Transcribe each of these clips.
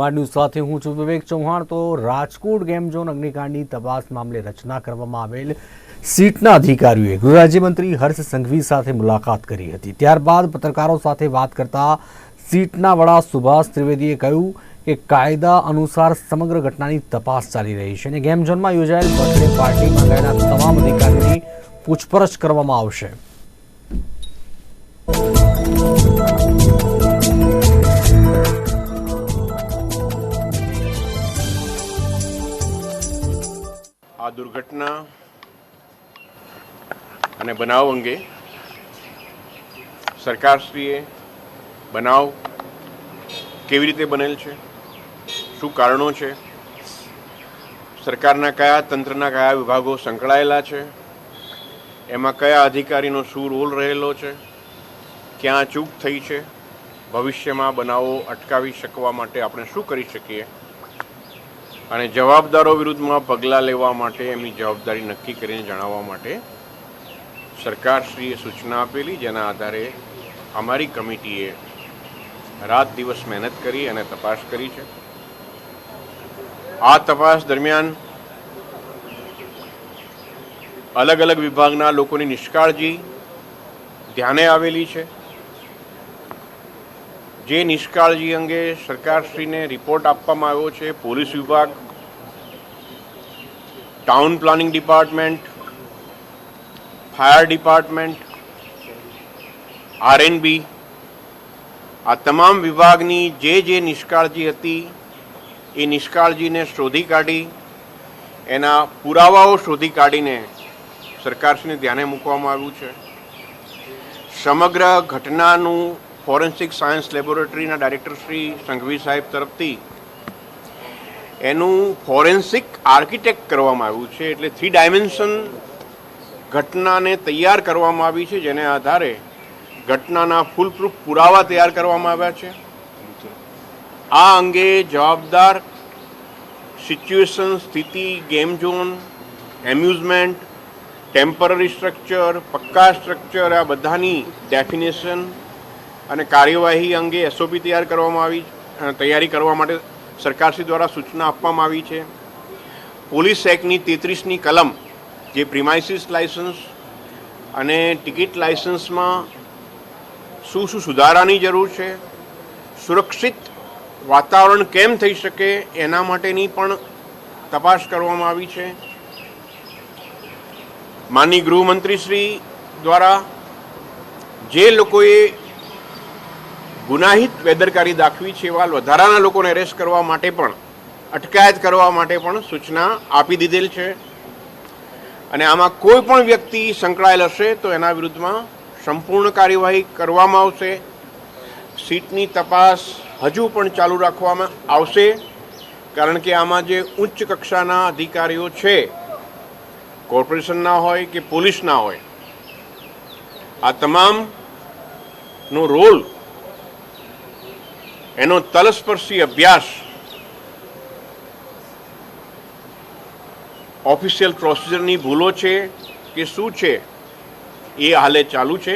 નિર્માણ ન્યૂઝ સાથે હું છું વિવેક ચૌહાણ. તો રાજકોટ ગેમ ઝોન અગ્નિકાંડની તપાસ મામલે રચના કરવામાં આવેલ સીટના અધિકારીઓએ ગૃહ રાજ્યમંત્રી હર્ષ સંઘવી સાથે મુલાકાત કરી હતી. ત્યારબાદ પત્રકારો સાથે વાત કરતા સીટના વડા સુભાષ ત્રિવેદીએ કહ્યું કે કાયદા અનુસાર સમગ્ર ઘટનાની તપાસ ચાલી રહી છે અને ગેમ ઝોનમાં યોજાયેલ બર્થડે પાર્ટીમાં ગયેલા તમામ અધિકારીઓની પૂછપરછ કરવામાં આવશે. આ દુર્ઘટના અને બનાવ અંગે સરકારશ્રીએ બનાવ કેવી રીતે બનેલ છે? શું કારણો છે? સરકારના કયા તંત્રના કયા વિભાગો સંકળાયેલા છે? એમાં કયા અધિકારીનો શું રોલ રહેલો છે? ક્યાં ચૂક થઈ છે? ભવિષ્યમાં બનાવો અટકાવી શકવા માટે આપણે શું કરી શકીએ? અને જવાબદારો વિરુદ્ધમાં પગલાં લેવા માટે, એમની જવાબદારી નક્કી કરીને જણાવવા માટે સરકારશ્રીએ સૂચના આપેલી, જેના આધારે અમારી કમિટીએ રાત દિવસ મહેનત કરી અને તપાસ કરી છે. આ તપાસ દરમિયાન અલગ અલગ વિભાગના લોકોની નિષ્કાળજી ધ્યાને આવેલી છે. જે નિષ્કાળજી અંગે સરકારશ્રીને રિપોર્ટ આપવામાં આવ્યો છે, પોલીસ વિભાગ town planning department fire department RNB આ તમામ વિભાગની જે જે નિષ્કાળજી હતી, એ નિષ્કાળજીને શોધી કાઢી, એના પુરાવાઓ શોધી કાઢીને સરકારશ્રીને ધ્યાને મૂકવામાં આવ્યું છે. સમગ્ર ઘટનાનું ફોરેન્સિક સાયન્સ લેબોરેટરીના ડાયરેક્ટર શ્રી સંઘવી સાહેબ તરફથી. એનું ફોરેન્સિક આર્કિટેક્ટ કરવામાં આવ્યું છે, એટલે થ્રી ડાયમેન્શન ઘટનાને તૈયાર કરવામાં આવી છે, જેને આધારે ઘટનાના ફૂલપ્રૂફ પુરાવા તૈયાર કરવામાં આવ્યા છે. આ અંગે જવાબદાર સિચ્યુએશન સ્થિતિ game zone amusement temporary structure પક્કા structure આ બધાની ડેફિનેશન અને કાર્યવાહી અંગે એસઓપી તૈયાર કરવામાં આવી તૈયારી કરવા માટે સરકારશ્રી દ્વારા સૂચના આપવામાં આવી છે. પોલીસ એક્ટની તેત્રીસની કલમ, જે પ્રિમાઇસિસ લાઇસન્સ અને ટિકિટ લાઇસન્સમાં શું શું સુધારાની જરૂર છે, સુરક્ષિત વાતાવરણ કેમ થઈ શકે, એના માટેની પણ તપાસ કરવામાં આવી છે. માનની ગૃહમંત્રીશ્રી દ્વારા જે લોકોએ ગુનાહિત બેદરકારી દાખવી છે એવા વધારાના લોકોને એરેસ્ટ કરવા માટે પણ, અટકાયત કરવા માટે પણ સૂચના આપી દીધેલ છે. અને આમાં કોઈ પણ વ્યક્તિ સંકળાયેલ હશે તો એના વિરુદ્ધમાં સંપૂર્ણ કાર્યવાહી કરવામાં આવશે. સીટની તપાસ હજુ પણ ચાલુ રાખવામાં આવશે, કારણ કે આમાં જે ઉચ્ચ કક્ષાના અધિકારીઓ છે કોર્પોરેશનના હોય કે પોલીસના હોય, આ તમામનો રોલ એનો તલસ્પર્શી અભ્યાસ ઓફિશિયલ પ્રોસિજરની ભૂલો છે કે શું છે, એ હાલે ચાલુ છે.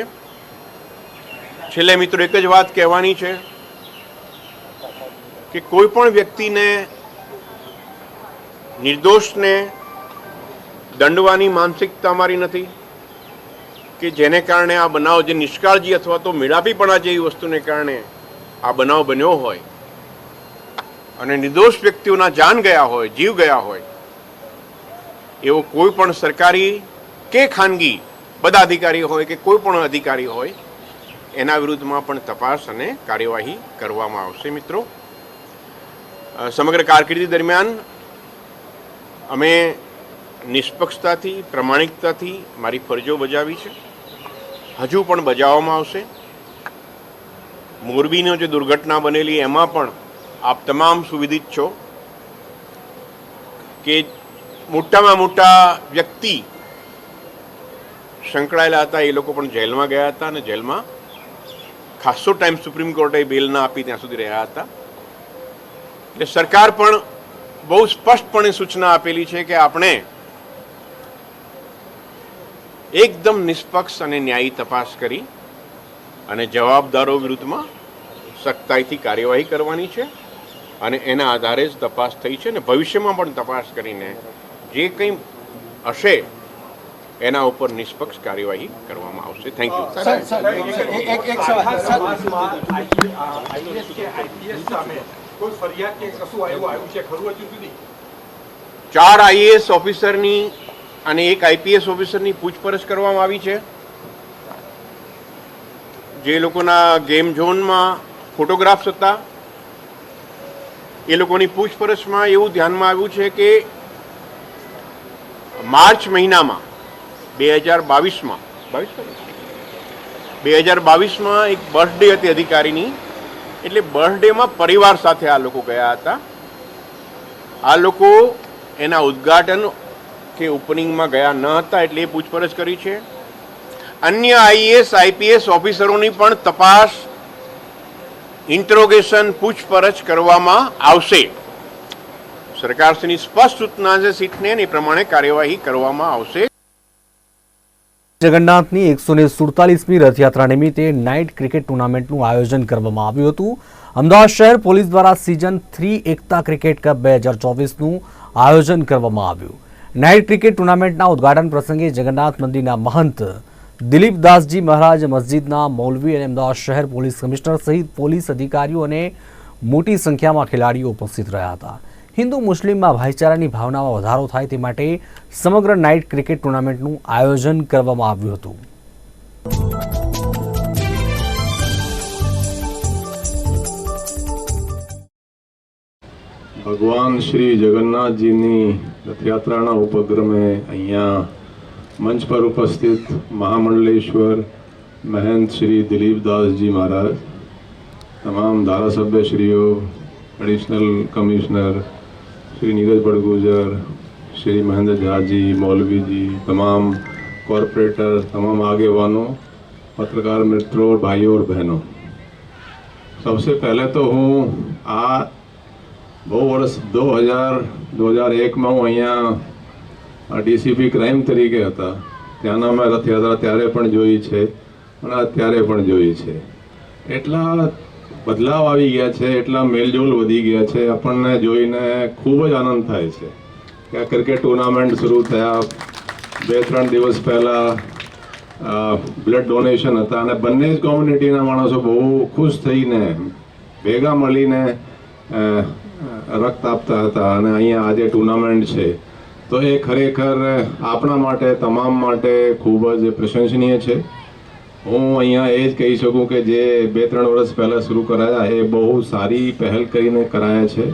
છેલ્લે મિત્રો એક જ વાત કહેવાની છે કે કોઈ પણ વ્યક્તિને નિર્દોષને દંડવાની માનસિકતા અમારી નથી કે જેને કારણે આ બનાવ જે નિષ્કાળજી અથવા તો મેળાપીપણા જેવી વસ્તુને કારણે આ બનાવ બન્યો હોય અને નિર્દોષ વ્યક્તિઓના જાન ગયા હોય, જીવ ગયા હોય, એવો કોઈ પણ સરકારી કે ખાનગી બધા અધિકારી હોય કે કોઈ પણ અધિકારી હોય, એના વિરુદ્ધમાં પણ તપાસ અને કાર્યવાહી કરવામાં આવશે મિત્રો. સમગ્ર કારકિર્દી દરમિયાન અમે નિષ્પક્ષતાથી, પ્રમાણિકતાથી મારી ફરજો બજાવી છે. હજુ પણ બજાવવામાં આવશે. મોરબીનો જે દુર્ઘટના બનેલી, એમાં પણ આપ તમામ સુવિધિત છો કે મોટામાં મોટા વ્યક્તિ સંકળાયેલા હતા, એ લોકો પણ જેલમાં ગયા હતા અને જેલમાં ખાસો ટાઈમ સુપ્રીમ કોર્ટે બેલ ના આપી ત્યાં સુધી રહ્યા હતા. એટલે સરકાર પણ બહુ સ્પષ્ટપણે સૂચના આપેલી છે કે આપણે એકદમ નિષ્પક્ષ અને ન્યાયી તપાસ કરી અને જવાબદારો વિરુદ્ધમાં સખ્તાઈથી કાર્યવાહી કરવાની છે અને એના આધારે જ તપાસ થઈ છે ને ભવિષ્યમાં પણ તપાસ કરીને જે કંઈ હશે એના ઉપર નિષ્પક્ષ કાર્યવાહી કરવામાં આવશે થેન્ક યુ સર સર એક એક એક સવાલ સર આઈપીએસ સામે કોઈ ફરિયાદ કે કશું એવું આવ્યું છે ખરું હજુ સુધી ચાર આઈએએસ ઓફિસરની અને એક આઈપીએસ ઓફિસરની પૂછપરછ કરવામાં આવી છે જે લોકોના ગેમ ઝોનમાં ફોટોગ્રાફ્સ હતા. એ લોકોની પૂછપરછમાં એવું ધ્યાનમાં આવ્યું છે કે માર્ચ મહિનામાં, બે હજાર બાવીસમાં, બાવીસ બે હજાર બાવીસમાં એક બર્થડે હતી અધિકારીની. એટલે બર્થડેમાં પરિવાર સાથે આ લોકો ગયા હતા. આ લોકો એના ઉદ્ઘાટન કે ઓપનિંગમાં ગયા ન હતા એટલે એ પૂછપરછ કરી છે. અન્ય આઈએએસ, આઈપીએસ ઓફિસરોની પણ તપાસ ઇન્ટ્રોગેશન પૂછપરછ કરવામાં આવશે. સરકારશ્રીની સ્પષ્ટ સૂચના છે, સીટને એ પ્રમાણે કાર્યવાહી કરવામાં આવશે. જગન્નાથની એકસો ને સુડતાલીસમી રથયાત્રા નિમિત્તે નાઇટ ક્રિકેટ ટુર્નામેન્ટનું આયોજન કરવામાં આવ્યું હતું. અમદાવાદ શહેર પોલીસ દ્વારા season three Ekta cricket cup બે હજાર ચોવીસનું આયોજન કરવામાં આવ્યું. નાઇટ ક્રિકેટ ટુર્નામેન્ટના ઉદ્ઘાટન પ્રસંગે જગન્નાથ મંદિરના મહંત દિલીપ દાસજી મહારાજ મસ્જિદના મૌલવી અને અમદાવાદ શહેર પોલીસ કમિશનર સહિત પોલીસ અધિકારીઓ અને મોટી સંખ્યામાં ખેલાડીઓ ઉપસ્થિત રહ્યા હતા. હિન્દુ મુસ્લિમમાં ભાઈચારાની ભાવનામાં વધારો થાય તે માટે સમગ્ર નાઇટ ક્રિકેટ ટુર્નામેન્ટનું આયોજન કરવામાં આવ્યું હતું. ભગવાન શ્રી જગન્નાથજીની રથયાત્રાના ઉપક્રમે અહીંયા मंच पर उपस्थित महामंडलेश्वर महंत श्री दिलीप दास जी महाराज, तमाम धारा सभ्य श्रीओ एडिशनल कमिश्नर श्री नीरज बड़गुजर, श्री महेंद्र झा जी, मौलवी जी, तमाम कॉरपोरेटर तमाम आगे वालों पत्रकार मित्रों और भाइयों और बहनों। सबसे पहले तो हूँ आ बहु वर्ष 2000 2001 में हूँ यहाँ ડીસીપી ક્રાઇમ તરીકે હતા. ત્યાંના મેં રથયાત્રા ત્યારે પણ જોઈ છે અને અત્યારે પણ જોઈ છે. એટલા બદલાવ આવી ગયા છે, એટલા મેલજોલ વધી ગયા છે, આપણને જોઈને ખૂબ જ આનંદ થાય છે. કે આ ક્રિકેટ ટુર્નામેન્ટ શરૂ થયા. બે, ત્રણ દિવસ પહેલાં બ્લડ ડોનેશન હતા અને બંને જ કોમ્યુનિટીના માણસો બહુ ખુશ થઈને, ભેગા મળીને રક્ત આપતા હતા અને અહીંયા આજે ટુર્નામેન્ટ છે. તો એ ખરેખર આપણા માટે, તમામ માટે ખૂબ જ પ્રશંસનીય છે. હું અહીંયા એ જ કહી શકું કે જે બે ત્રણ વર્ષ પહેલાં શરૂ કરાયા, એ બહુ સારી પહેલ કરીને કરાયા છે.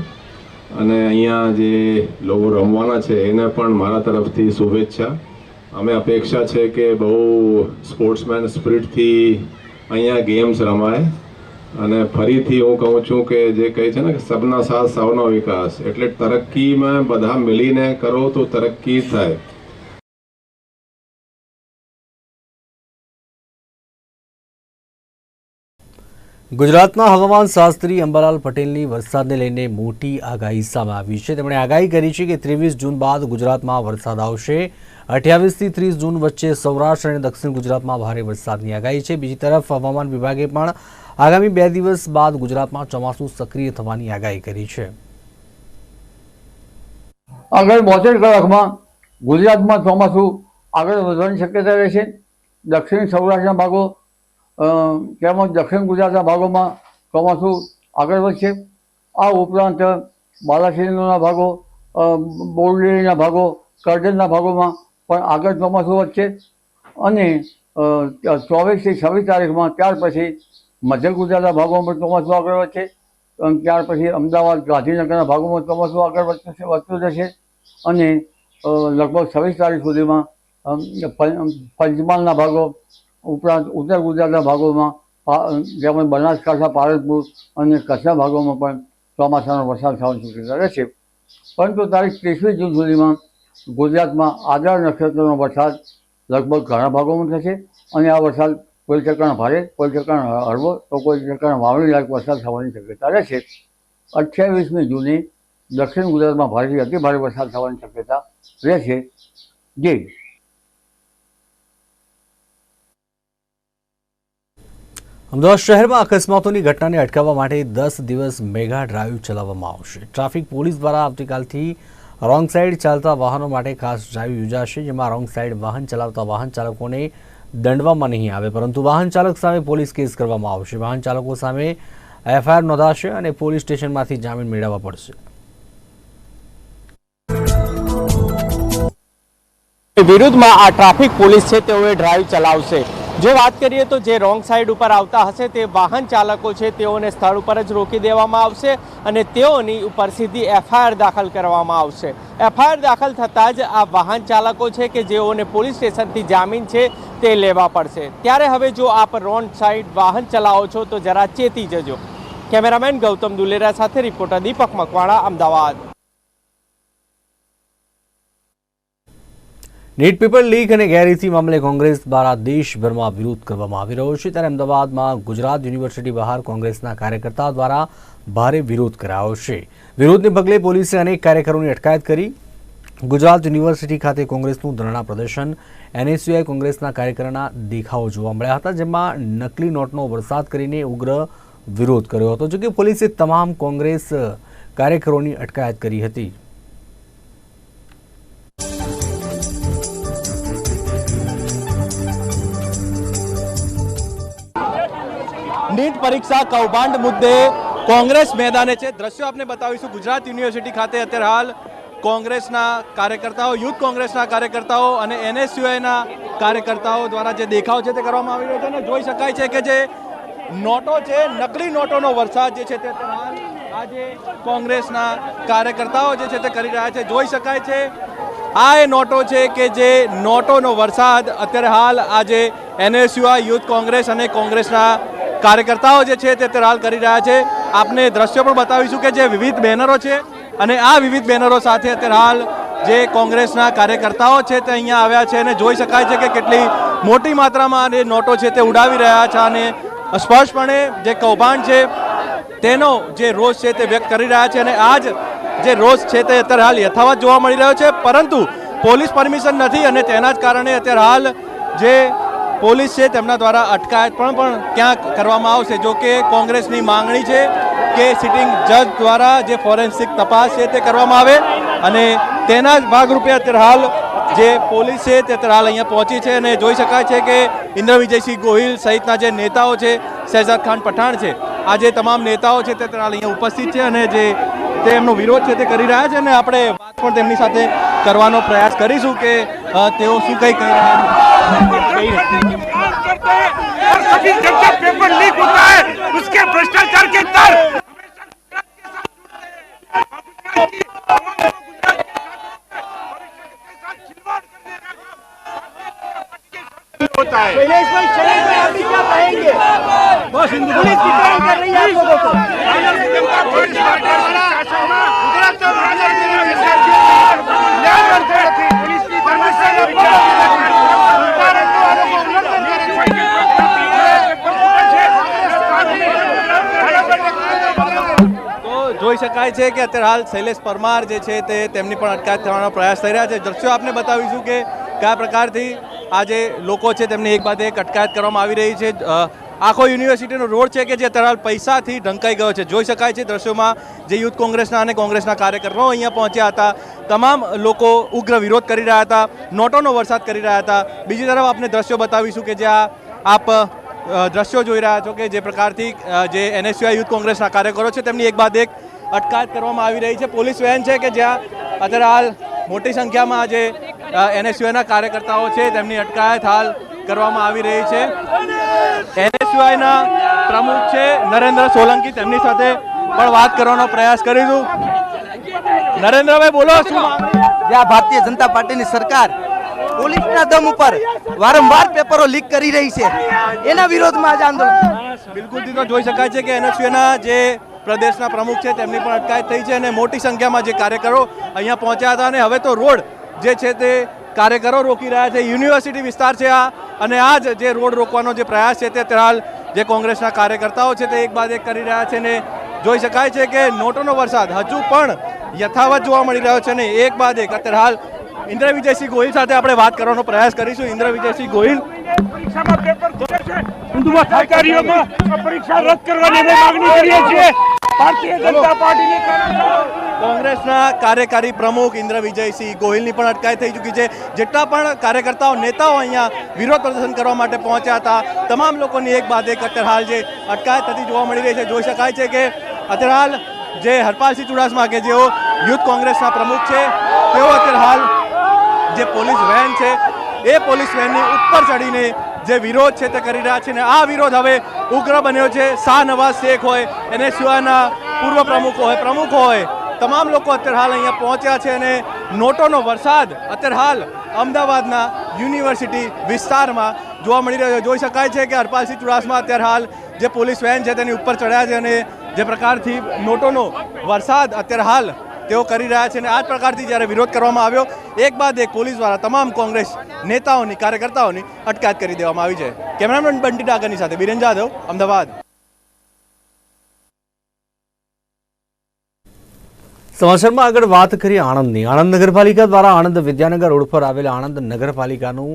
અને અહીંયા જે લોકો રમવાના છે, એને પણ મારા તરફથી શુભેચ્છા. અમે અપેક્ષા છે કે બહુ સ્પોર્ટ્સમેન સ્પિરિટથી અહીંયા ગેમ્સ રમાય. અને ફરીથી હું કહું છું કે જે કહે છે ને કે સબના સાથ સૌનો વિકાસ. એટલે તરક્કીમાં બધા મિલીને કરો તો તરક્કી થાય. ગુજરાતના હવામાન શાસ્ત્રી અંબાલાલ પટેલની વરસાદને લઈને મોટી આગાહી સામે આવી છે. તેમણે આગાહી કરી છે કે ત્રેવીસ જૂન બાદ ગુજરાતમાં વરસાદ આવશે. અઠ્યાવીસથી ત્રીસ જૂન વચ્ચે સૌરાષ્ટ્ર અને દક્ષિણ ગુજરાતમાં ભારે વરસાદની આગાહી છે. બીજી તરફ હવામાન વિભાગે પણ આગામી બે દિવસ બાદ ગુજરાતમાં ચોમાસું સક્રિય થવાની આગાહી કરી છે. આગળ બોતેર કલાકમાં ગુજરાતમાં ચોમાસું આગળ વધવાની શક્યતા રહેશે દક્ષિણ સૌરાષ્ટ્રના ભાગો તેમજ દક્ષિણ ગુજરાતના ભાગોમાં ચોમાસું આગળ વધશે. આ ઉપરાંત બાલાસિનોરના ભાગો બોરડીના ભાગો, કરજણના ભાગોમાં પણ આગળ ચોમાસું વધશે. અને ચોવીસથી છવ્વીસ તારીખમાં ત્યાર પછી મધ્ય ગુજરાતના ભાગોમાં ચોમાસું આગળ વધશે અને ત્યાર પછી અમદાવાદ ગાંધીનગરના ભાગોમાં ચોમાસું આગળ વધશે, વધતું જશે અને લગભગ છવ્વીસ તારીખ સુધીમાં પંચમહાલના ભાગો, ઉપરાંત ઉત્તર ગુજરાતના ભાગોમાં જેમાં બનાસકાંઠા, પાલનપુર અને કચ્છના ભાગોમાં પણ ચોમાસાનો વરસાદ થવાની શક્યતા રહેશે. પરંતુ તારીખ ત્રીસમી જૂન સુધીમાં ગુજરાતમાં આદર નક્ષત્રનો વરસાદ લગભગ ઘણા ભાગોમાં થશે અને આ વરસાદ કોઈ ટકાના ભારે, કોઈ ટકાના હળવો, તો કોઈ ટકાના વાવણી લાયક વરસાદ થવાની શક્યતા રહેશે અઠ્યાવીસમી જૂને દક્ષિણ ગુજરાતમાં ભારેથી અતિ ભારે વરસાદ થવાની શક્યતા રહેશે જે અમદાવાદ શહેરમાં અકસ્માતોની ઘટનાને અટકાવવા માટે દસ દિવસ મેગા ડ્રાઈવ ચલાવવામાં આવશે. ટ્રાફિક પોલીસ દ્વારા આવતીકાલથી રોંગ સાઈડ ચાલતા વાહનો માટે ખાસ ડ્રાઈવ યોજાશે, જેમાં રોંગ સાઈડ વાહન ચલાવતા વાહન ચાલકોને દંડવામાં નહીં આવે, પરંતુ વાહન ચાલક સામે પોલીસ કેસ કરવામાં આવશે. વાહન ચાલકો સામે એફઆઈઆર નોંધાશે અને પોલીસ સ્ટેશનમાંથી જામીન મેળવવા પડશે. વિરુદ્ધમાં આ ટ્રાફિક પોલીસ છે, તેઓએ ડ્રાઈવ ચલાવશે. જો વાત કરીએ તો જે રોંગ સાઈડ ઉપર આવતા હશે તે વાહન ચાલકો છે, તેઓને સ્થળ ઉપર જ રોકી દેવામાં આવશે અને તેઓની ઉપર સીધી એફઆઈઆર દાખલ કરવામાં આવશે. એફઆઈઆર દાખલ થતાં જ આ વાહન ચાલકો છે કે જેઓને પોલીસ સ્ટેશનથી જામીન છે તે લેવા પડશે. ત્યારે હવે જો આપ રોંગ સાઈડ વાહન ચલાવો છો તો જરા ચેતી જજો. કેમેરામેન ગૌતમ દુલેરા સાથે reporter Deepak Makwana, Ahmedabad. NEET paper leak અને ગેરરીતિ મામલે કોંગ્રેસ દ્વારા દેશભરમાં વિરોધ કરવામાં આવી રહ્યો છે. ત્યારે અમદાવાદમાં ગુજરાત યુનિવર્સિટી બહાર કોંગ્રેસના કાર્યકર્તાઓ દ્વારા ભારે વિરોધ કરાયો છે. વિરોધને પગલે પોલીસે અનેક કાર્યકરોની અટકાયત કરી. ગુજરાત યુનિવર્સિટી ખાતે કોંગ્રેસનું ધરણા પ્રદર્શન, એનએસયુઆઈ કોંગ્રેસના કાર્યકરોના દેખાવો જોવા મળ્યા હતા, જેમાં નકલી નોટનો વરસાદ કરીને ઉગ્ર વિરોધ કર્યો હતો. જોકે પોલીસે તમામ કોંગ્રેસ કાર્યકરોની અટકાયત કરી હતી. નીટ પરીક્ષા કૌભાંડ મુદ્દે કોંગ્રેસ મેદાને છે. દ્રશ્યો આપને બતાવીશું. ગુજરાત યુનિવર્સિટી ખાતે અત્યારે હાલ કોંગ્રેસના કાર્યકર્તાઓ, યુથ કોંગ્રેસના કાર્યકર્તાઓ અને એનએસયુઆઈના કાર્યકર્તાઓ દ્વારા જે દેખાવ છે તે કરવામાં આવી રહ્યો છે અને જોઈ શકાય છે કે જે નોટો છે, નકલી નોટોનો વરસાદ જે છે તે હાલ આજે કોંગ્રેસના કાર્યકર્તાઓ જે છે તે કરી રહ્યા છે. જોઈ શકાય છે આ એ નોટો છે કે જે નોટોનો વરસાદ અત્યારે હાલ આજે એનએસયુઆઈ, યુથ કોંગ્રેસ અને કોંગ્રેસના કાર્યકર્તાઓ જે છે તે અત્યારે હાલ કરી રહ્યા છે. આપને દ્રશ્યો પણ બતાવીશું કે જે વિવિધ બેનરો છે અને આ વિવિધ બેનરો સાથે અત્યારે હાલ જે કોંગ્રેસના કાર્યકર્તાઓ છે તે અહીંયા આવ્યા છે અને જોઈ શકાય છે કે કેટલી મોટી માત્રામાં આ નોટો છે તે ઉડાવી રહ્યા છે અને સ્પષ્ટપણે જે કૌભાંડ છે તેનો જે રોષ છે તે વ્યક્ત કરી રહ્યા છે અને આ જ જે રોષ છે તે અત્યારે હાલ યથાવત જોવા મળી રહ્યો છે. પરંતુ પોલીસ પરમિશન નથી અને તેના જ કારણે અત્યારે હાલ જે પોલીસ છે તેમના દ્વારા અટકાયત પણ પણ ક્યાંક કરવામાં આવશે. જો કે કોંગ્રેસની માંગણી છે કે સિટિંગ જજ દ્વારા જે ફોરેન્સિક તપાસ છે તે કરવામાં આવે અને તેના જ ભાગરૂપે અત્યારે હાલ જે પોલીસ છે તે અત્યારે હાલ અહીંયા પહોંચી છે અને જોઈ શકાય છે કે ઇન્દ્ર વિજયસિંહ ગોહિલ સહિતના જે નેતાઓ છે શહેજાદ ખાન પઠાણ છે, આ જે તમામ નેતાઓ છે તે અત્યારે હાલ અહીંયા ઉપસ્થિત છે અને જે તે એમનો વિરોધ છે તે કરી રહ્યા છે અને આપણે વાત પણ તેમની સાથે કરવાનો પ્રયાસ કરીશું કે તેઓ શું કંઈ કહી રહ્યા છે. करते हैं और कभी जब जब पेपर लीक होता है उसके भ्रष्टाचार के तर होता है शैलेश भाई शैलेश भाई अभी क्या कहेंगे बस पुलिस डिटेन कर रही है आप लोगों को જોઈ શકાય છે કે અત્યારે હાલ શૈલેષ પરમાર જે છે તે તેમની પણ અટકાયત થવાનો પ્રયાસ થઈ રહ્યા છે. દ્રશ્યો આપને બતાવીશું કે કયા પ્રકારથી આ જે લોકો છે તેમની એક બાદ એક અટકાયત કરવામાં આવી રહી છે. આખો યુનિવર્સિટીનો રોડ છે કે જે અત્યારે પૈસાથી ઢંકાઈ ગયો છે. જોઈ શકાય છે દ્રશ્યોમાં જે યુથ કોંગ્રેસના અને કોંગ્રેસના કાર્યકરો અહીંયા પહોંચ્યા હતા. તમામ લોકો ઉગ્ર વિરોધ કરી રહ્યા હતા, નોટોનો વરસાદ કરી રહ્યા હતા. બીજી તરફ આપને દ્રશ્યો બતાવીશું કે જ્યાં આપ દ્રશ્યો જોઈ રહ્યા છો કે જે પ્રકારથી જે એનએસયુઆઈ યુથ કોંગ્રેસના કાર્યકરો છે તેમની એક બાદ એક અટકાયત કરવામાં આવી રહી છે. પોલીસ વેન છે કે જ્યાં અત્યારે હાલ મોટી સંખ્યામાં જે એનએસયુઆઈના કાર્યકર્તાઓ છે તેમની અટકાયત હાલ કરવામાં આવી રહી છે. એનએસયુઆઈના પ્રમુખ છે નરેન્દ્ર સોલંકી તેમની સાથે પણ વાત કરવાનો પ્રયાસ કરીશું. નરેન્દ્રભાઈ બોલો શું? આ ભારતીય જનતા પાર્ટીની સરકાર પોલીસના દમ ઉપર વારંવાર પેપરો લીક કરી રહી છે. એના વિરોધમાં આજે આંદોલન. બિલકુલથી તો જોઈ શકાય છે કે એનએસયુના જે પ્રદેશના પ્રમુખ છે, તેમની પણ અટકાયત થઈ છે અને મોટી સંખ્યામાં જે કાર્યકરો અહીંયા પહોંચ્યા હતા અને હવે તો રોડ જે છે તે કાર્યકરો રોકી રહ્યા છે. યુનિવર્સિટી વિસ્તાર છે આ અને આ જ જે રોડ રોકવાનો જે પ્રયાસ છે તે હાલ જે કોંગ્રેસના કાર્યકર્તાઓ છે તે એક બાદ એક કરી રહ્યા છે ને જોઈ શકાય છે કે નોટોનો વરસાદ હજુ પણ યથાવત જોવા મળી રહ્યો છે ને એક બાદ એક અત્યારે હાલ ઇન્દ્ર વિજયસિંહ ગોહિલ સાથે આપણે વાત કરવાનો પ્રયાસ કરીશું. ઇન્દ્ર વિજયસિંહ ગોહિલ. પરીક્ષામાં પેપર છે. પરીક્ષા રદ કરવાની માંગણી કરીએ છીએ. ભારતીય જનતા પાર્ટીની કોંગ્રેસના કાર્યકારી પ્રમુખ ઇન્દ્ર વિજયસિંહ ગોહિલની પણ અટકાયત થઈ ચૂકી છે. જેટલા પણ કાર્યકર્તાઓ નેતાઓ અહીંયા વિરોધ પ્રદર્શન કરવા માટે પહોંચ્યા હતા તમામ લોકોની એક બાદ એક અત્યારે હાલ જે અટકાયત થતી જોવા મળી રહી છે જોઈ શકાય છે કે અત્યારે હાલ જે હરપાલસિંહ ચુડાસમા કે જેઓ યુથ કોંગ્રેસના પ્રમુખ છે તેઓ અત્યારે હાલ જે પોલીસ વેન છે, એ પોલીસ વેનની ઉપર ચડીને જે વિરોધ છે તે કરી રહ્યા છે અને આ વિરોધ હવે ઉગ્ર બન્યો છે. શાહ નવાઝ શેખ હોય એને સિવાયના પૂર્વ પ્રમુખો હોય, પ્રમુખ હોય, તમામ લોકો અત્યારે હાલ અહીંયા પહોંચ્યા છે અને નોટોનો વરસાદ અત્યારે હાલ અમદાવાદના યુનિવર્સિટી વિસ્તારમાં જોવા મળી રહ્યો છે. જોઈ શકાય છે કે હરપાલસિંહ ચુડાસમા અત્યારે હાલ જે પોલીસ વેન છે તેની ઉપર ચડ્યા છે અને જે પ્રકારથી નોટોનો વરસાદ અત્યારે હાલ તેઓ કરી રહ્યા છે અને આ જ પ્રકારથી જ્યારે વિરોધ કરવામાં આવ્યો, એક બાદ એક પોલીસ દ્વારા તમામ કોંગ્રેસ નેતાઓની, કાર્યકર્તાઓની અટકાયત કરી દેવામાં આવી છે. કેમેરામેન બંટી ડાગરની સાથે બિરેન જાધવ અમદાવાદ. સમાચારમાં આગળ વાત કરીએ આણંદની. આણંદ નગરપાલિકા દ્વારા આણંદ વિદ્યાનગર રોડ પર આવેલા આણંદ નગરપાલિકાનું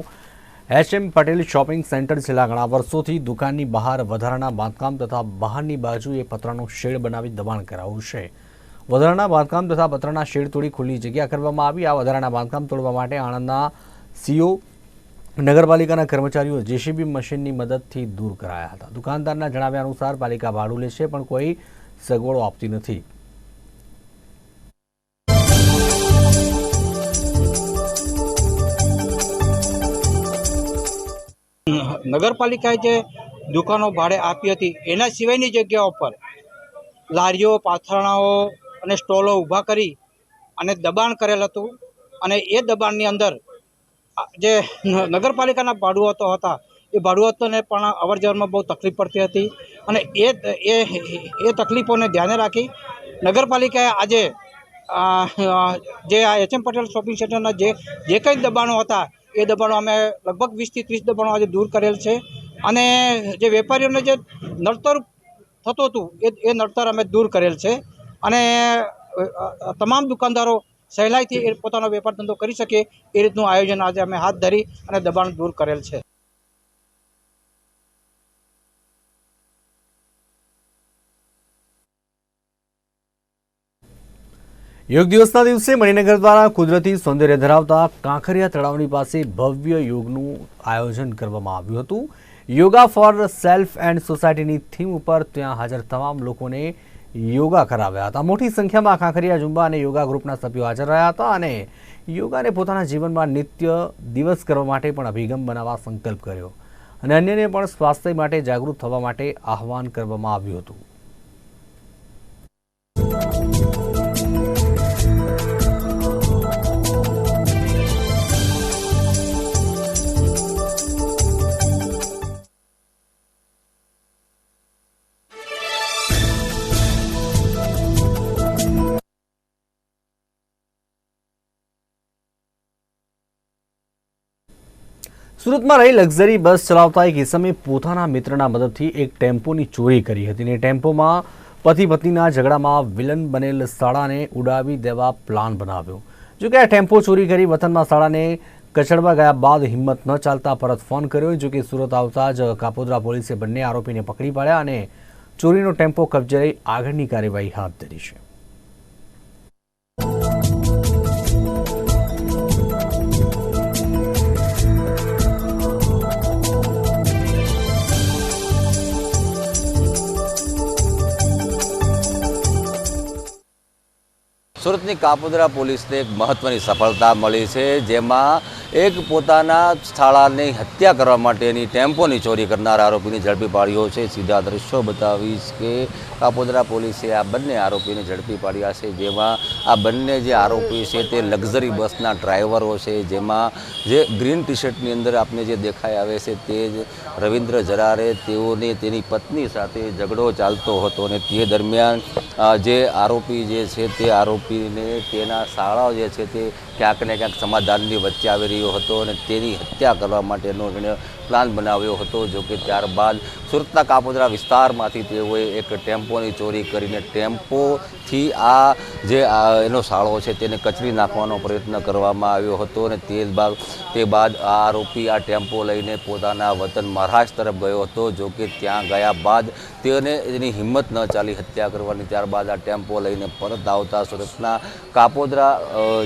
એચએમ પટેલ શોપિંગ સેન્ટર છેલ્લા ઘણા વર્ષોથી દુકાનની બહાર વધારાના બાંધકામ તથા બહારની બાજુએ પતરાનું શેડ બનાવી દબાણ કરાવ્યું છે. વધારાના બાંધકામ તથા પતરાના શેડ તોડી ખુલ્લી જગ્યા કરવામાં આવી. આ વધારાના બાંધકામ તોડવા માટે આણંદના સીઓ, નગરપાલિકાના કર્મચારીઓ જેસીબી મશીનની મદદથી દૂર કરાયા હતા. દુકાનદારના જણાવ્યા અનુસાર પાલિકા ભાડું લે છે પણ કોઈ સગવડો આપતી નથી. નગરપાલિકાએ જે દુકાનો ભાડે આપી હતી, એના સિવાયની જગ્યાઓ પર લારીઓ, પાથરણાઓ અને સ્ટોલો ઊભા કરી અને દબાણ કરેલ હતું. અને એ દબાણની અંદર જે નગરપાલિકાના ભાડુઆતો હતા, એ ભાડુઆતોને પણ અવર જવરમાં બહુ તકલીફ પડતી હતી. અને એ એ એ તકલીફોને ધ્યાને રાખી નગરપાલિકાએ આજે જે આ એચ એમ પટેલ શોપિંગ સેન્ટરના જે જે કંઈ દબાણો હતા, એ દબાણો અમે લગભગ વીસથી ત્રીસ દબાણો આજે દૂર કરેલ છે. અને જે વેપારીઓને જે નડતર થતું હતું, એ એ નડતર અમે દૂર કરેલ છે. અને તમામ દુકાનદારો સહેલાઈથી એ પોતાનો વેપાર ધંધો કરી શકે એ રીતનું આયોજન આજે અમે હાથ ધરી અને દબાણ દૂર કરેલ છે. યોગ દિવસના દિવસે મણિનગર દ્વારા કુદરતી સૌંદર્ય ધરાવતા કાંખરિયા તળાવની પાસે ભવ્ય યોગનું આયોજન કરવામાં આવ્યું હતું. યોગા ફોર સેલ્ફ એન્ડ સોસાયટીની થીમ ઉપર ત્યાં હાજર તમામ લોકોને યોગા કરાવ્યા હતા. મોટી સંખ્યામાં કાંકરિયા ઝુંબા અને યોગા ગ્રુપના સભ્યો હાજર રહ્યા હતા અને યોગાને પોતાના જીવનમાં નિત્ય દિવસ કરવા માટે પણ અભિગમ બનાવવા સંકલ્પ કર્યો. અને અન્યને પણ સ્વાસ્થ્ય માટે જાગૃત થવા માટે આહવાન કરવામાં આવ્યું હતું. સુરતમાં રહી લક્ઝરી બસ ચલાવતા એક ઇસમે પોતાના મિત્રના મદદથી એક ટેમ્પોની ચોરી કરી હતી અને ટેમ્પોમાં પતિ પત્નીના ઝઘડામાં વિલન બનેલ શાળાને ઉડાવી દેવા પ્લાન બનાવ્યો. જોકે આ ટેમ્પો ચોરી કરી વતનમાં શાળાને કચડવા ગયા બાદ હિંમત ન ચાલતા પરત ફોન કર્યો. જોકે સુરત આવતા જ કાપોદ્રા પોલીસે બંને આરોપીને પકડી પાડ્યા અને ચોરીનો ટેમ્પો કબજે આગળની કાર્યવાહી હાથ ધરી છે. સુરતની કાપોદરા પોલીસને એક મહત્ત્વની સફળતા મળી છે જેમાં એક પોતાના શાળાની હત્યા કરવા માટેની ટેમ્પોની ચોરી કરનાર આરોપીને ઝડપી પાડ્યો છે. સીધા દ્રશ્યો બતાવીશ કે કાપોદરા પોલીસે આ બંને આરોપીને ઝડપી પાડ્યા છે. જેમાં આ બંને જે આરોપી છે તે લક્ઝરી બસના ડ્રાઈવરો છે. જેમાં જે ગ્રીન ટી શર્ટની અંદર આપને જે દેખાઈ આવે છે તે જ રવિન્દ્ર જરારે તેઓને તેની પત્ની સાથે ઝઘડો ચાલતો હતો અને તે દરમિયાન જે આરોપી જે છે તે આરોપીને તેના શાળાઓ જે છે તે ક્યાંક ને ક્યાંક સમાધાનની વચ્ચે આવી રહ્યો હતો અને તેની હત્યા કરવા માટેનો એણે પ્લાન બનાવ્યો હતો, જો કે ત્યારબાદ સુરતના કાપોદરા વિસ્તારમાંથી તેઓએ એક ટેમ્પોની ચોરી કરીને ટેમ્પોથી આ જે એનો શાળો છે તેને કચરી નાખવાનો પ્રયત્ન કરવામાં આવ્યો હતો અને તે બાદ તે બાદ આ આરોપી આ ટેમ્પો લઈને પોતાના વતન મહારાષ્ટ્ર તરફ ગયો હતો, જો કે ત્યાં ગયા બાદ તેને એની હિંમત ન ચાલી હત્યા કરવાની, ત્યારબાદ આ ટેમ્પો લઈને પરત આવતા સુરતના કાપોદરા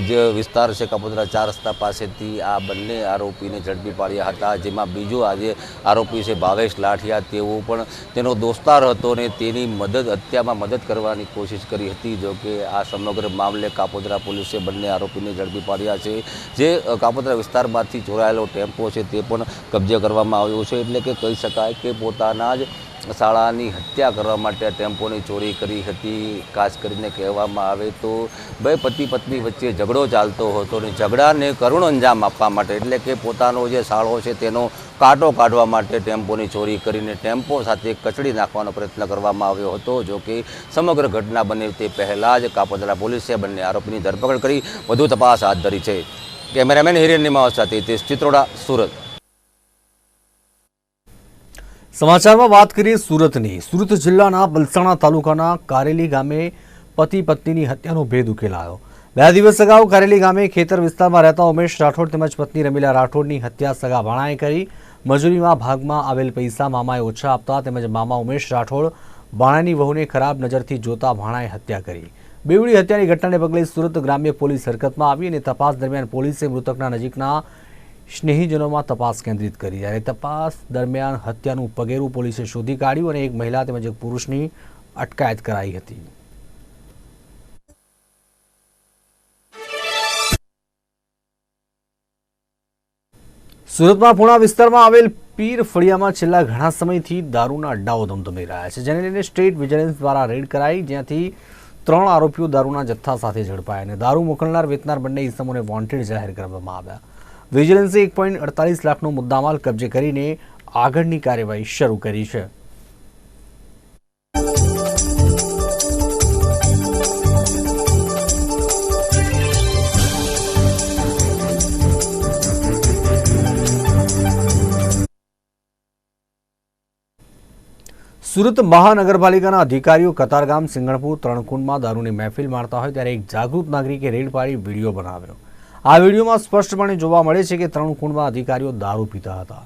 જે વિસ્તાર છે કાપોદરા ચાર રસ્તા પાસેથી આ બંને આરોપીને ઝડપી પાડ્યા હતા, જેમાં બીજો આજે આરોપી છે ભાવેશ લાઠિયા. તેઓ પણ તેનો દોસ્તાર હતો ને તેની મદદ હત્યામાં મદદ કરવાની કોશિશ કરી હતી, જો કે આ સમગ્ર મામલે કાપોદરા પોલીસે બંને આરોપીને ઝડપી પાડ્યા છે. જે કાપોદરા વિસ્તારમાંથી ચોરાયેલો ટેમ્પો છે તે પણ કબજે કરવામાં આવ્યો છે. એટલે કે કહી શકાય કે પોતાના જ શાળાની હત્યા કરવા માટે ટેમ્પોની ચોરી કરી હતી. ખાસ કરીને કહેવામાં આવે તો બે પતિ પત્ની વચ્ચે ઝઘડો ચાલતો હતો અને ઝઘડાને કરુણ અંજામ આપવા માટે, એટલે કે પોતાનો જે શાળો છે તેનો કાંટો કાઢવા માટે ટેમ્પોની ચોરી કરીને ટેમ્પો સાથે કચડી નાખવાનો પ્રયત્ન કરવામાં આવ્યો હતો. જો કે સમગ્ર ઘટના બને તે પહેલાં જ કાપોદરા પોલીસે બંને આરોપીની ધરપકડ કરી. વધુ તપાસ હાથ ધરી છે. કેમેરામેન હિરેન નિમાવત સાથે તે ચિત્રોડા, સુરત. સમાચારમાં વાત કરીએ સુરતની. સુરત જિલ્લાના બલસાણા તાલુકાના કારેલી ગામે પતિ પત્નીની હત્યાનો ભેદ ઉકેલાયો. બે દિવસ અગાઉ કારેલી ગામે ખેતર વિસ્તારમાં રહેતા ઉમેશ રાઠોડ તેમજ પત્ની રમીલા રાઠોડની હત્યા સગા ભાણાએ કરી. મજૂરીમાં ભાગમાં આવેલ પૈસા મામાએ ઓછા આપતા તેમજ મામા ઉમેશ રાઠોડ ભાણાની વહુને ખરાબ નજરથી જોતા ભાણાએ હત્યા કરી. બેવડી હત્યાની ઘટનાને પગલે સુરત ગ્રામ્ય પોલીસ હરકતમાં આવી અને તપાસ દરમિયાન પોલીસે મૃતકના નજીકના સ્નેહીજનોમાં તપાસ કેન્દ્રિત કરી જ્યારે તપાસ દરમિયાન હત્યાનું પગેરું પોલીસે શોધી કાઢ્યું અને એક મહિલા તેમજ એક પુરુષની અટકાયત કરાઈ હતી. સુરતમાં પૂણા વિસ્તારમાં આવેલ પીર ફળિયામાં છેલ્લા ઘણા સમયથી દારૂના અડ્ડાઓ ધમધમી રહ્યા છે, જેને લઈને સ્ટેટ વિજિલન્સ દ્વારા રેડ કરાઈ, જ્યાંથી ત્રણ આરોપીઓ દારૂના જથ્થા સાથે ઝડપાયા અને દારૂ મોકલનાર વેચનાર બંને ઇસમોને વોન્ટેડ જાહેર કરવામાં આવ્યા. વિજિલન્સે એક પોઈન્ટ અડતાલીસ લાખનો મુદ્દામાલ કબજે કરીને આગળની કાર્યવાહી શરૂ કરી છે. સુરત મહાનગરપાલિકાના અધિકારીઓ કતારગામ સિંગણપુર ત્રણકુંડમાં દારૂની મહેફિલ મારતા હોય ત્યારે એક જાગૃત નાગરિકે રેડ પાડી વીડિયો બનાવ્યો. આ વિડીયોમાં સ્પષ્ટપણે જોવા મળે છે કે ત્રણ ખૂણમાં અધિકારીઓ દારૂ પીતા હતા.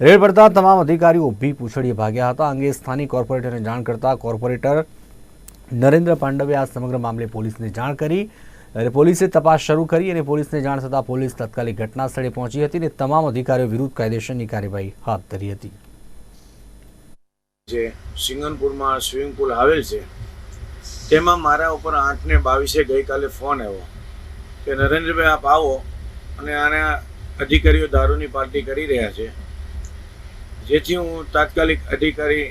રેડ પડતા તમામ અધિકારીઓ ભી પૂછડીએ ભાગ્યા હતા. અંગે સ્થાનિક કોર્પોરેટરને જાણ કરતા કોર્પોરેટર નરેન્દ્ર પાંડવે આ સમગ્ર મામલે પોલીસને જાણ કરી અને પોલીસે તપાસ શરૂ કરી અને પોલીસને જાણ થતાં પોલીસ તાત્કાલિક ઘટના સ્થળે પહોંચી હતી અને તમામ અધિકારીઓ વિરુદ્ધ કાયદેસરની કાર્યવાહી હાથ ધરી હતી. જે સિંગનપુરમાં સ્વિમિંગ પુલ આવેલ છે, તેમાં મારા ઉપર આઠ ને બાવીસે ગઈકાલે ફોન આવ્યો. કે નરેન્દ્રભાઈ આપ આવો અને આના અધિકારીઓ દારૂની પાર્ટી કરી રહ્યા છે. જેથી હું તાત્કાલિક અધિકારી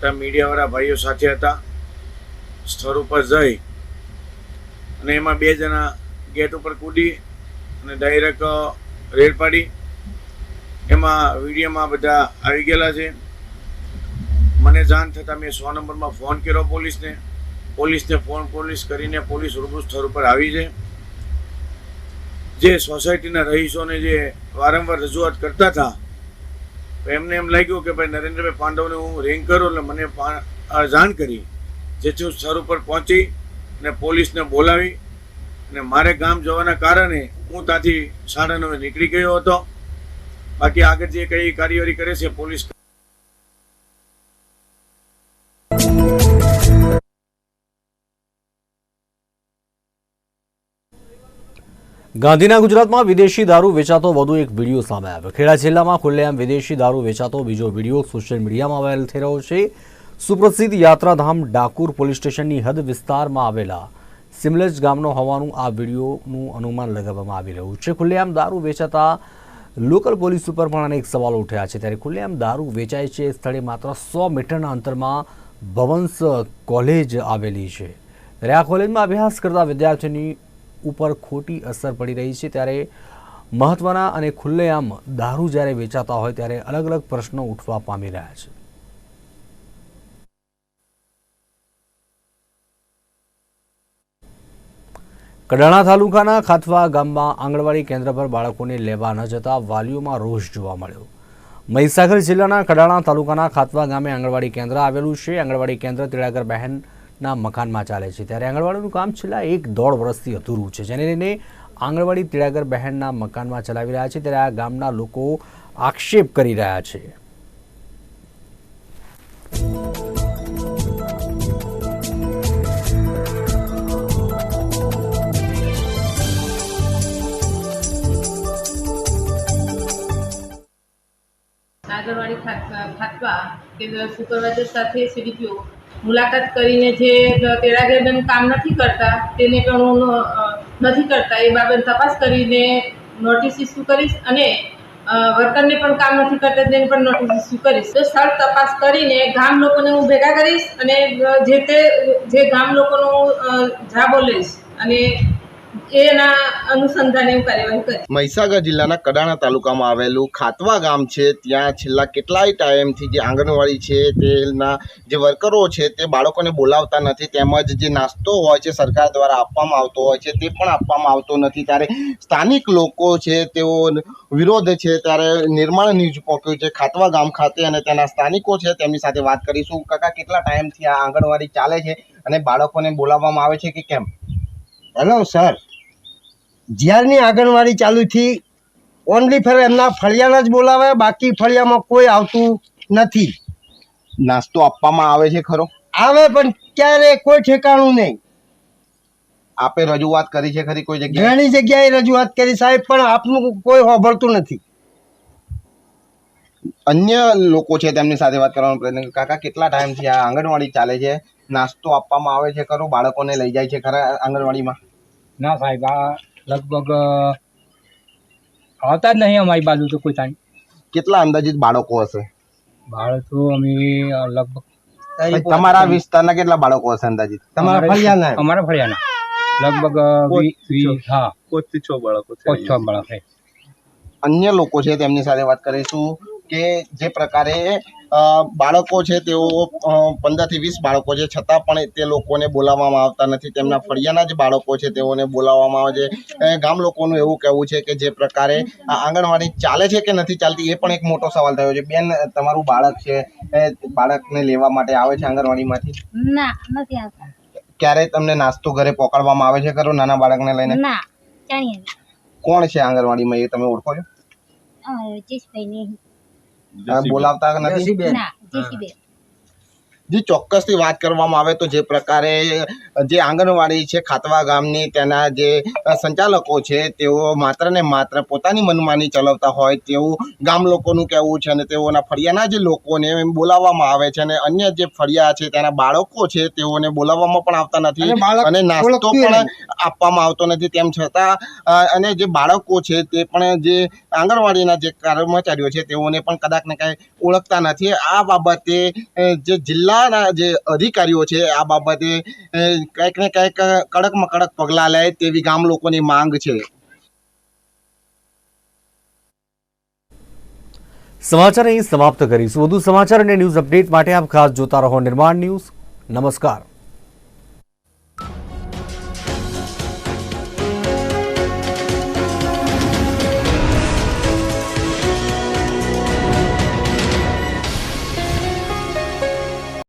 ત્યાં મીડિયાવાળા ભાઈઓ સાથે હતા, સ્થળ ઉપર જઈ અને એમાં બે જણા ગેટ ઉપર કૂદી અને ડાયરેક્ટ રેડ પાડી. એમાં વિડીયોમાં બધા આવી ગયેલા છે. મને જાણ થતાં મેં સો નંબરમાં ફોન કર્યો પોલીસને. પોલીસને ફોન પોલીસ કરીને પોલીસ રૂબરૂ સ્થળ ઉપર આવી છે. જે સોસાયટીના રહીશોને જે વારંવાર રજૂઆત કરતા હતા એમને એમ લાગ્યું કે ભાઈ નરેન્દ્રભાઈ પાંડવને હું રેન્ક કરું એટલે મને જાણ કરી. જેથી હું સ્થળ ઉપર પહોંચી અને પોલીસને બોલાવી અને મારે ગામ જવાના કારણે હું ત્યાંથી સાડા નવે નીકળી ગયો હતો. બાકી આગળ જે કઈ કાર્યવાહી કરે છે, પોલીસ ગાંધીના ગુજરાતમાં વિદેશી દારૂ વેચાતો વધુ એક વીડિયો સામે આવ્યો. ખેડા જિલ્લામાં ખુલ્લેઆમ વિદેશી દારૂ વેચાતો બીજો વીડિયો સોશિયલ મીડિયામાં વાયરલ થઈ રહ્યો છે. સુપ્રસિદ્ધ યાત્રાધામ ડાકુર પોલીસ સ્ટેશનની હદ વિસ્તારમાં આવેલા સિમલેજ ગામનો હોવાનું આ વિડીયોનું અનુમાન લગાવવામાં આવી રહ્યું છે. ખુલ્લેઆમ દારૂ વેચાતા લોકલ પોલીસ ઉપર પણ અનેક સવાલો ઉઠ્યા છે. ત્યારે ખુલ્લેઆમ દારૂ વેચાય છે સ્થળે માત્ર સો મીટરના અંતરમાં ભવંશ કોલેજ આવેલી છે. ત્યારે આ કોલેજમાં અભ્યાસ કરતા વિદ્યાર્થીઓની ઉપર ખોટી અસર પડી રહી છે. ત્યારે મહત્વના અને ખુલ્લેઆમ દારૂ જ્યારે વેચાતા હોય ત્યારે અલગ અલગ પ્રશ્નો ઉઠવા પામી રહ્યા છે. કડાણા તાલુકાના ખાથવા ગામમાં આંગણવાડી કેન્દ્ર પર બાળકોને લેવા ન જતા વાલીઓમાં રોષ જોવા મળ્યો. મહીસાગર જિલ્લાના કડાણા તાલુકાના ખાતવા ગામે આંગણવાડી કેન્દ્ર આવેલું છે. આંગણવાડી કેન્દ્ર તેડાગર બહેનના મકાનમાં ચાલે છે. ત્યારે આંગણવાડીનું કામ છેલ્લા એક દોઢ વર્ષથી અધૂરું છે. જેને લઈને આંગણવાડી તેડાગર બહેનના મકાનમાં ચલાવી રહ્યા છે. ત્યારે આ ગામના લોકો આક્ષેપ કરી રહ્યા છે. આંગણવાડી ખાત- ખાતવા કે સુપરવાઇઝર સાથે સીડીપીઓ મુલાકાત કરીને જે તેડાગરબેન કામ નથી કરતા તેને પણ હું નથી કરતા એ બાબત તપાસ કરીને નોટિસ ઇસ્યુ કરીશ અને વર્કરને પણ કામ નથી કરતા તેને પણ નોટિસ ઇસ્યુ કરીશ. તો સ્થળ તપાસ કરીને ગામ લોકોને હું ભેગા કરીશ અને જે તે જે ગામ લોકોનો હું, જાબો લઈશ અને એના અનુસંધાને હું કાર્યવાહી કરીશ મહીસાગર જિલ્લાના કડાણા તાલુકામાં આવેલું ખાતવા ગામ છે. ત્યાં છેલ્લા કેટલાય ટાઈમથી જે આંગણવાડી છે તેના જે વર્કરો છે તે બાળકોને બોલાવતા નથી. તેમજ જે નાસ્તો હોય છે સરકાર દ્વારા આપવામાં આવતો હોય છે તે પણ આપવામાં આવતો નથી. ત્યારે સ્થાનિક લોકો છે તેઓ વિરોધ છે. ત્યારે નિર્માણ ન્યૂઝ પહોંચ્યું છે ખાતવા ગામ ખાતે અને તેના સ્થાનિકો છે તેમની સાથે વાત કરીશું. કાકા કેટલા ટાઈમથી આ આંગણવાડી ચાલે છે અને બાળકોને બોલાવવામાં આવે છે કે કેમ? હેલો સર જ્યારની આંગણવાડી ચાલુ થી ઓનલી ફર એમના ફળિયાના જ બોલાવે બાકી ફળિયામાં કોઈ આવતું નથી. નાસ્તો આપવામાં આવે છે ખરો? આવે પણ ક્યારે કોઈ ઠેકાણું નહીં. આપે રજૂઆત કરી છે ખરી કોઈ જગ્યાએ? ઘણી જગ્યાએ રજૂઆત કરી સાહેબ પણ આપનું કોઈ હોભળતું નથી. અન્ય લોકો છે તેમની સાથે વાત કરવાનો પ્રયત્ન કાકા કેટલા ટાઈમથી આ આંગણવાડી ચાલે છે? નાસ્તો આપવામાં આવે છે ખરો? બાળકોને લઈ જાય છે ખરા આંગણવાડીમાં? ના સાહેબ આ લગભગ આવતા જ નહીં અમારી બાજુ તો કોઈ ટાઈમ કેટલા અંદાજિત બાળકો હશે? બાળકો અમે લગભગ તમારા વિસ્તારના કેટલા બાળકો હશે અંદાજિત? તમારા ફળિયાના. અમારા ફળિયાના. લગભગ હા. પાંચ છ બાળકો પાંચ છ બાળક છે. અન્ય લોકો છે તેમની સાથે વાત કરીશું. કે જે પ્રકારે બાળકો છે તેઓ પંદરથી વીસ બાળકો છે. છતાં પણ તે લોકોને બોલાવવામાં આવતા નથી. તેમના ફળિયાના જ બાળકો છે તેઓને બોલાવવામાં આવે છે. ગામ લોકોનું એવું કહેવું છે કે જે પ્રકારે આ આંગણવાડી ચાલે છે કે નથી ચાલતી એ પણ એક મોટો સવાલ થયો છે. બેન તમારું બાળક છે બાળકને લેવા માટે આવે છે આંગણવાડીમાંથી? ના નથી આવતા. ક્યારે તમને નાસ્તો ઘરે પહોંચાડવામાં આવે છે ખરો નાના બાળકને લઈને? ના કોણ છે આંગણવાડીમાં એ તમે ઓળખો છો? અમારે જયેશભાઈ ને અ, બોલાવતા નથી ના જેસીબેન જે ચોક્કસથી વાત કરવામાં આવે તો જે પ્રકારે જે આંગણવાડી છે ખાતવા ગામની તેના જે સંચાલકો છે તેઓ માત્ર ને માત્ર પોતાની મનમાની ચલાવતા હોય તેવું ગામ લોકોનું કહેવું છે અને તેઓના ફળિયાના જે લોકોને બોલાવવામાં આવે છે અને અન્ય જે ફળિયા છે તેના બાળકો છે તેઓને બોલાવવામાં પણ આવતા નથી અને નાસ્તો પણ આપવામાં આવતો નથી. તેમ છતાં અને જે બાળકો છે તે પણ જે આંગણવાડીના જે કર્મચારીઓ છે તેઓને પણ કદાચ ને કાંઈ ઓળખતા નથી. આ બાબતે જે જે જિલ્લાના જે અધિકારીઓ છે, આ બાબતે કંઈક ને કંઈક કડકમાં કડક પગલાં લે તેવી ગામ લોકોની માંગ છે. સમાચાર અહીં સમાપ્ત કરીશું. વધુ સમાચાર અને ન્યૂઝ અપડેટ માટે આપ ખાસ જોતા રહો નિર્માણ ન્યૂઝ. નમસ્કાર.